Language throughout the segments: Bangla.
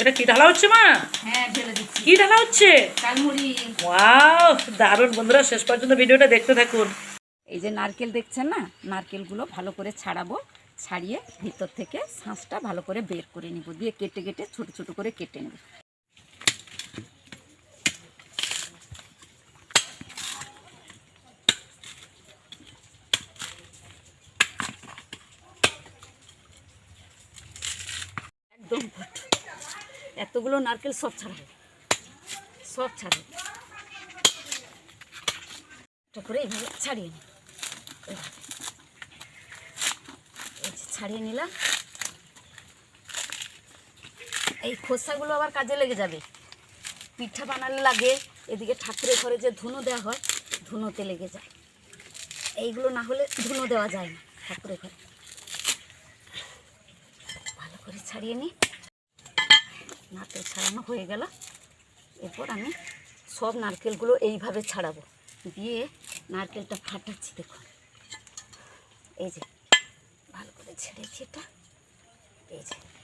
এটা কি ঢালা হচ্ছে মা? হ্যাঁ কি ঢালা হচ্ছে? ওয়াও দারুণ। বন্ধুরা শেষ পর্যন্ত ভিডিওটা দেখতে থাকুন। এই যে নারকেল দেখছেন না? নারকেলগুলো ভালো করে ছাড়াবো ছাড়িয়ে ভিতর থেকে শাঁসটা ভালো করে বের করে নিব। দিয়ে কেটে কেটে ছোট ছোট করে কেটে নেব একদম ভট। এতগুলো নারকেল সব ছাড়াবে সব একটা করে এইভাবে ছাড়িয়ে নিই ছাড়িয়ে নিলাম। এই খোসাগুলো আবার কাজে লেগে যাবে। পিঠা বানালে লাগে। এদিকে ঠাকুরের ঘরে যে ধুনো দেওয়া হয়, ধুনোতে লেগে যায়। এইগুলো না হলে ধুনো দেওয়া যায় না ঠাকুরের ঘরে। ভালো করে ছাড়িয়ে নিই নারকেল ছাড়ানো হয়ে গেল। এরপর আমি সব নারকেলগুলো এইভাবে ছাড়াবো। দিয়ে নারকেলটা ফাটাচ্ছি, দেখুন। এই যে, ভালো করে ছেড়েছি এটা। এই যে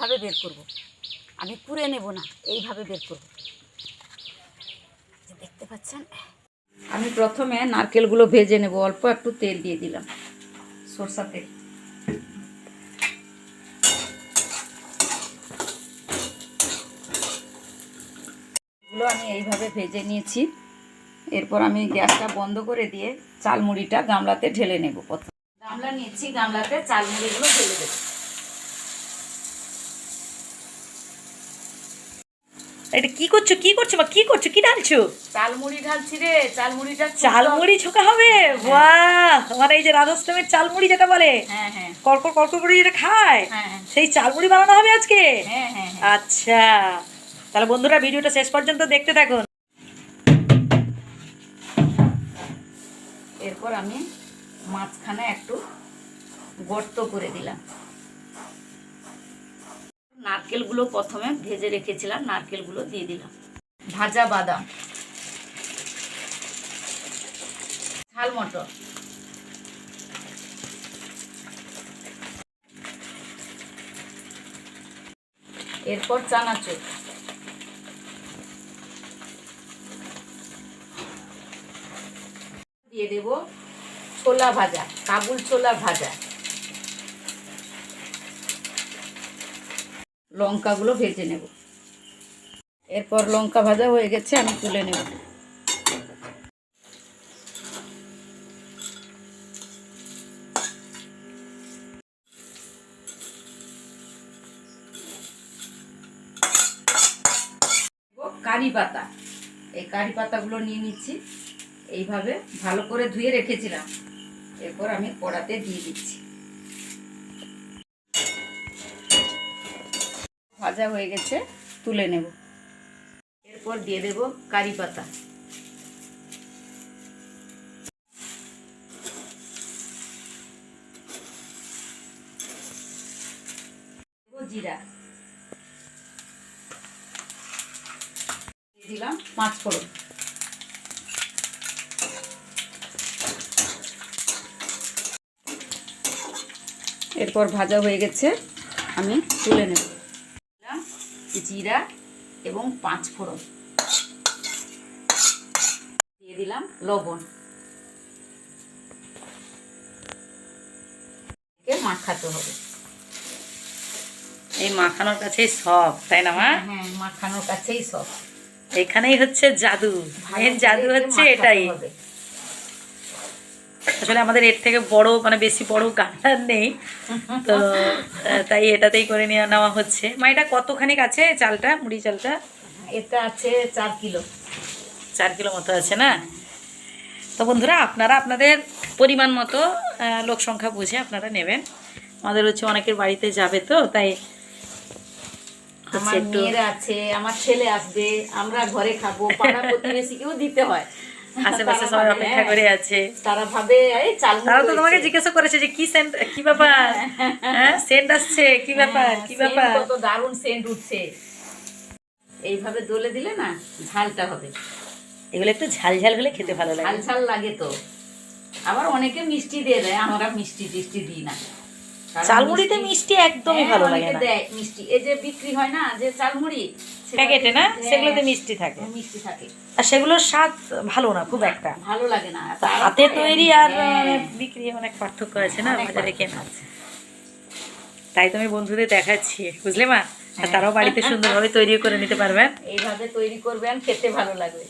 এইভাবে বের করব। আমি কুড়ে নেব না, এইভাবে বের করব। দেখতে পাচ্ছেন? আমি প্রথমে নারকেলগুলো ভেজে নেব, অল্প একটু তেল দিয়ে দিলাম সরষা তেল। এগুলো আমি এইভাবে ভেজে নিয়েছি। এরপর আমি গ্যাসটা বন্ধ করে দিয়ে চালমুড়িটা গামলাতে ঢেলে নেব। প্রথম গামলা নিয়েছি, গামলাতে চালমুড়িগুলো ঢেলে দেবো। এটা কি করছ? কি করছ মা? কি করছ? কি ঢালছো? চালমুড়ি ঢালছি রে চালমুড়িটা চালমুড়ি ছোকা হবে? বাহ! মানে এই যে রাজস্থানের চালমুড়ি যেটা বলে হ্যাঁ হ্যাঁ। কড়কড় কড়কড় করে যেটা খায়? হ্যাঁ। সেই চালমুড়ি বানানো হবে আজকে? হ্যাঁ হ্যাঁ হ্যাঁ। আচ্ছা। তাহলে বন্ধুরা ভিডিওটা শেষ পর্যন্ত দেখতে থাকুন। এরপর আমি মাঝখানে একটু গর্ত করে দিলাম। নারকেলগুলো প্রথমে ভেজে রেখেছিলাম, নারকেলগুলো দিয়ে দিলাম। ভাজা বাদাম। ঝাল মটর। এরপর চানাচুর। দিয়ে দেব ছোলা ভাজা, কাবুল ছোলা ভাজা। লঙ্কাগুলো ভেজে নেব। এরপর লঙ্কা ভাজা হয়ে গেছে, আমি তুলে নেব। কারি পাতা। এই কারি পাতাগুলো নিয়ে নিচ্ছি। এইভাবে ভালো করে ধুয়ে রেখেছিলাম। এরপর আমি কড়াতে দিয়ে দিচ্ছি। ভাজা হয়ে গেছে, তুলে নেব। এরপর দিয়ে দেব কারি পাতা। জিরা। দিলাম পাঁচ ফোড়ন। এরপর ভাজা হয়ে গেছে, আমি তুলে নেব। জিরা এবং পাঁচ ফোড়ন। দিয়ে দিলাম লবণ। মাখাতে হবে। এই মাখানোর কাছেই সব তাই না মা? হ্যাঁ মাখানোর কাছেই সব। এখানেই হচ্ছে জাদু। ভালো জাদু হচ্ছে এটাই। হবে। আসলে আমাদের এর থেকে বড় মানে বেশি বড় গান্ডার নেই। তো তাই এটাতেই করে নিয়ে নেওয়া হচ্ছে। মা এটা কতখানি আছে চালটা মুড়ি চালটা? এটা আছে চার কিলো। চার কিলো মতো আছে না? তো বন্ধুরা আপনারা আপনাদের পরিমাণ মতো লোক সংখ্যা বুঝে আপনারা নেবেন। আমাদের হচ্ছে অনেকের বাড়িতে যাবে তো তাই আমার মেয়েরা আছে আমার ছেলে আসবে আমরা ঘরে খাব পাড়া প্রতিবেশীকেও দিতে হয়। আশেপাশে সবাই অপেক্ষা হ্যাঁ। করে আছে। তারা ভাবে তারা তো তোমাকে জিজ্ঞাসা করেছে যে কি সেন্ট কি ব্যাপার? হ্যাঁ। সেন্ট আসছে কি ব্যাপার কি ব্যাপার? কত দারুণ সেন্ট উঠছে। এইভাবে দলে দিলে না ঝালটা হবে। এগুলো একটু ঝাল ঝাল হলে খেতে ভালো ঝাল লাগে ঝাল লাগে তো। আবার অনেকে মিষ্টি দিয়ে দেয় আমরা মিষ্টি টিষ্টি দিই না। চালমুড়িতে মিষ্টি- একদমই হ্যাঁ, ভালো লাগে না। দেয় মিষ্টি। এই যে বিক্রি হয় না যে চালমুড়ি প্যাকেটে না? হ্যাঁ, সেগুলোতে মিষ্টি থাকে। মিষ্টি থাকে। আর সেগুলোর স্বাদ ভালো না খুব একটা। ভালো লাগে না। হাতে তৈরি আর হ্যাঁ, মানে বিক্রি অনেক পার্থক্য আছে না বাজারে কেনা। তাই তুমি বন্ধুদের দেখাচ্ছি বুঝলে মা? হ্যাঁ। তারাও বাড়িতে সুন্দরভাবে তৈরি করে নিতে পারবেন। এইভাবে তৈরি করবেন খেতে ভালো লাগবে।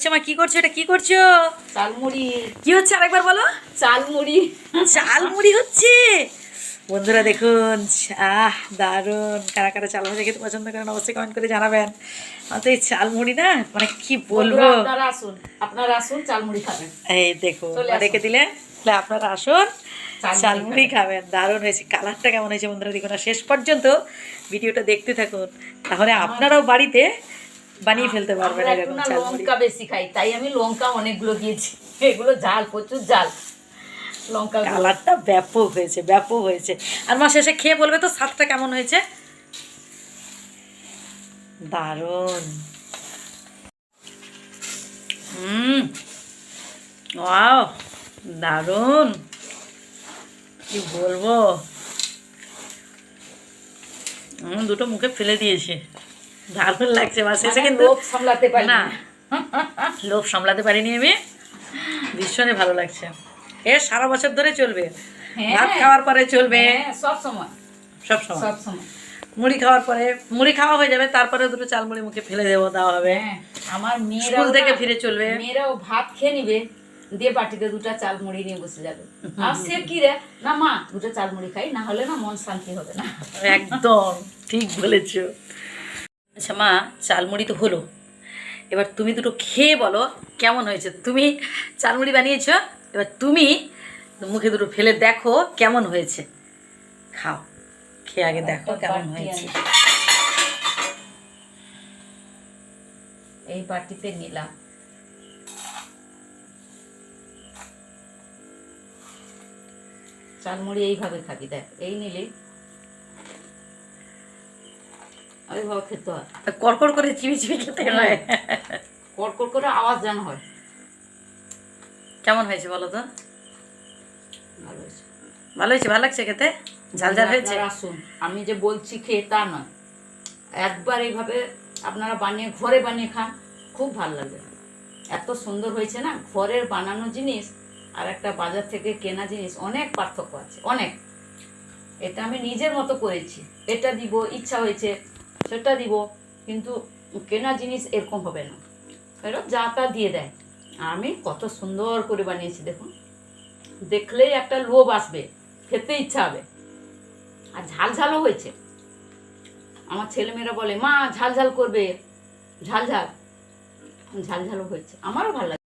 হচ্ছে মা কি করছ এটা কি করছ? চালমুড়ি। কি হচ্ছে আরেকবার বলো? চালমুড়ি। চাল মুড়ি হচ্ছে? বন্ধুরা দেখুন আহ দারুণ। কারা কারা চাল ভাজা খেতে পছন্দ করেন অবশ্যই কমেন্ট করে জানাবেন। আমার তো এই চাল মুড়ি না মানে কি বলব? আপনারা আসুন। আপনারা আসুন চালমুড়ি খাবেন। এই দেখুন রেখে দিলে তাহলে আপনারা আসুন চালমুড়ি চাল মুড়ি খাবেন। দারুণ হয়েছে। কালারটা কেমন হয়েছে বন্ধুরা দেখুন। শেষ পর্যন্ত ভিডিওটা দেখতে থাকুন। তাহলে আপনারাও বাড়িতে বানিয়ে ফেলতে পারবেন এরকম চাল লঙ্কা বেশি খাই তাই আমি লঙ্কা অনেকগুলো দিয়েছি। এগুলো জাল প্রচুর জাল লঙ্কা কালারটা ব্যাপক হয়েছে ব্যাপক হয়েছে। আর মা শেষে খেয়ে বলবে তো স্বাদটা কেমন হয়েছে? দারুণ। হুম ওয়াও দারুণ। কি বলব? দুটো মুখে ফেলে দিয়েছে। দারুণ লাগছে শেষে মানে কিন্তু সামলাতে পারি না না লোভ সামলাতে পারিনি আমি। ভীষণই ভালো লাগছে। এ সারা বছর ধরে চলবে। হ্যাঁ। ভাত খাওয়ার পরে চলবে। হ্যাঁ সব সময়। সব সময়। সব সময়। মুড়ি খাওয়ার পরে মুড়ি খাওয়া হয়ে যাবে তারপরে দুটো চাল মুড়ি মুখে ফেলে দেবো দেওয়া হবে। হ্যাঁ আমার মেয়ে স্কুল থেকে ফিরে চলবে। মেয়েরাও ভাত খেয়ে নিবে দিয়ে বাটিতে দুটো চাল মুড়ি নিয়ে বসে যাবে। আর সে কি রে? না মা দুটো চাল মুড়ি খাই না হলে না মন শান্তি হবে না। একদম ঠিক বলেছ। আচ্ছা মা চাল মুড়ি তো হলো। এবার তুমি দুটো খেয়ে বলো কেমন হয়েছে? তুমি চাল মুড়ি বানিয়েছো এবার তুমি মুখে দুটো ফেলে দেখো কেমন হয়েছে। খাও খেয়ে আগে দেখো কেমন হয়েছে। এই বাটিতে নিলাম। চালমুড়ি এইভাবে খাবি দেখ এই নিলে খেতে হয়। কড়কড় করে চিবি চিবি খেতে হয়। কড়কড় করে আওয়াজ যেন হয়। কেমন হয়েছে বলো তো? ভালো হয়েছে। ভালো হয়েছে? ভালো লাগছে খেতে? ঝাল ঝাল হয়েছে? আপনারা আসুন। আমি যে বলছি খেয়ে তা নয়। একবার এইভাবে আপনারা বানিয়ে ঘরে বানিয়ে খান খুব ভালো লাগবে। এত সুন্দর হয়েছে না? ঘরের বানানো জিনিস আর একটা বাজার থেকে কেনা জিনিস অনেক পার্থক্য আছে অনেক। এটা আমি নিজের মতো করেছি। এটা দিব ইচ্ছা হয়েছে। সেটা দিব, কিন্তু কেনা জিনিস এরকম হবে না। এরা যা তা দিয়ে দেয়। আমি কত সুন্দর করে বানিয়েছি, দেখুন। দেখলেই একটা লোভ আসবে, খেতে ইচ্ছা হবে। আর ঝাল ঝালও হয়েছে। আমার ছেলেমেয়েরা বলে, মা, ঝাল ঝাল করবে। ঝাল ঝাল। ঝাল হয়েছে। আমারও ভালো লাগে